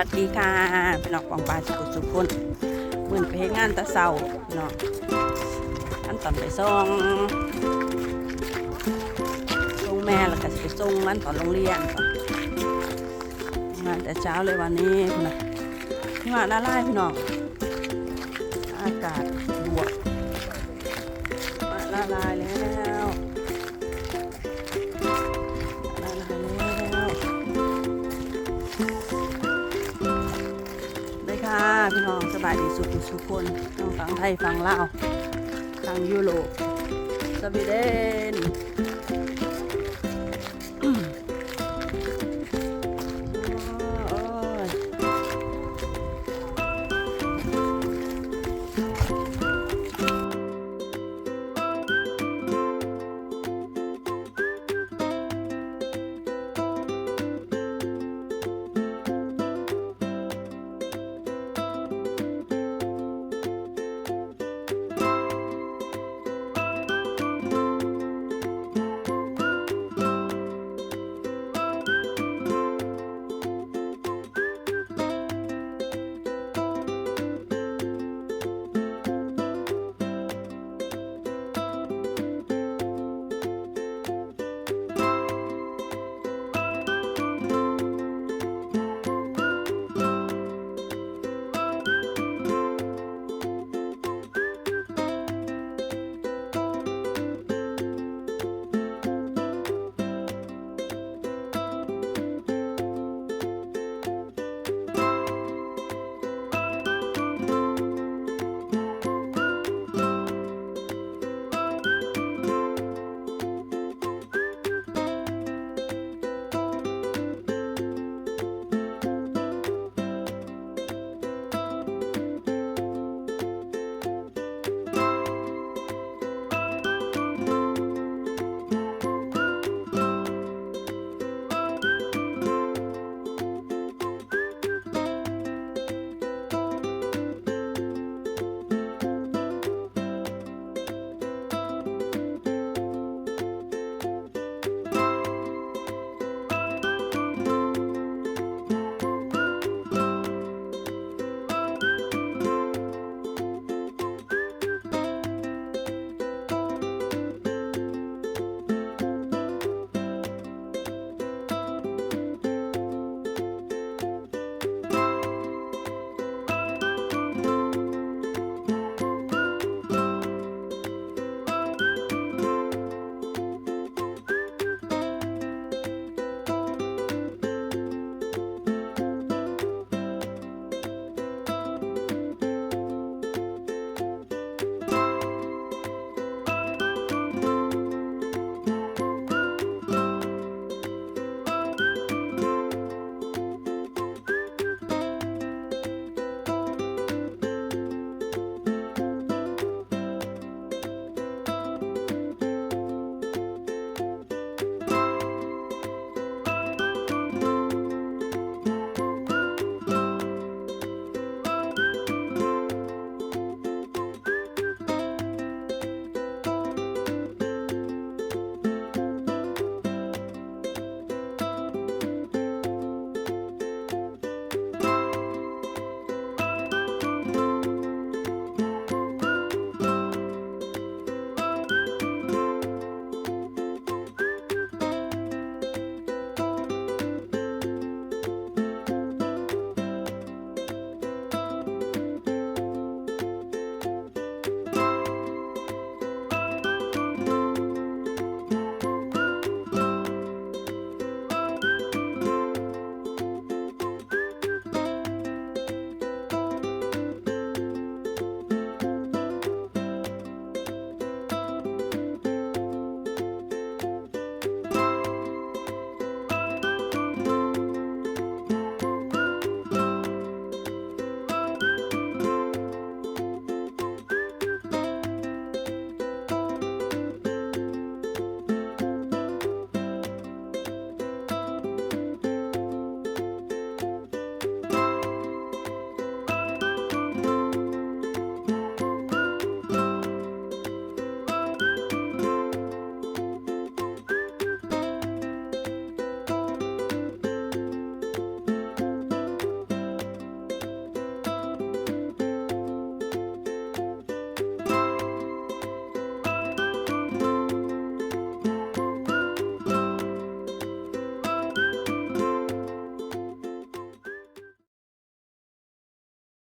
วัสดีค่ะพี่น้องกองปลาสุขุสุขคนเหมือนไปงานตะเศร้าพี่น้องอันตอนไปส่งส่งแม่แล้วก็สิไปส่งมันตอนโรงเรียนก่อนมาแต่เช้าเลยวันนี้พี่น้องที่มาละลายพี่น้องอากาศบวกมาละลายแล้วายดีสุขสุขคนทั้งฝั่งไทยฝั่งลาวทางยุโรปสวีเดน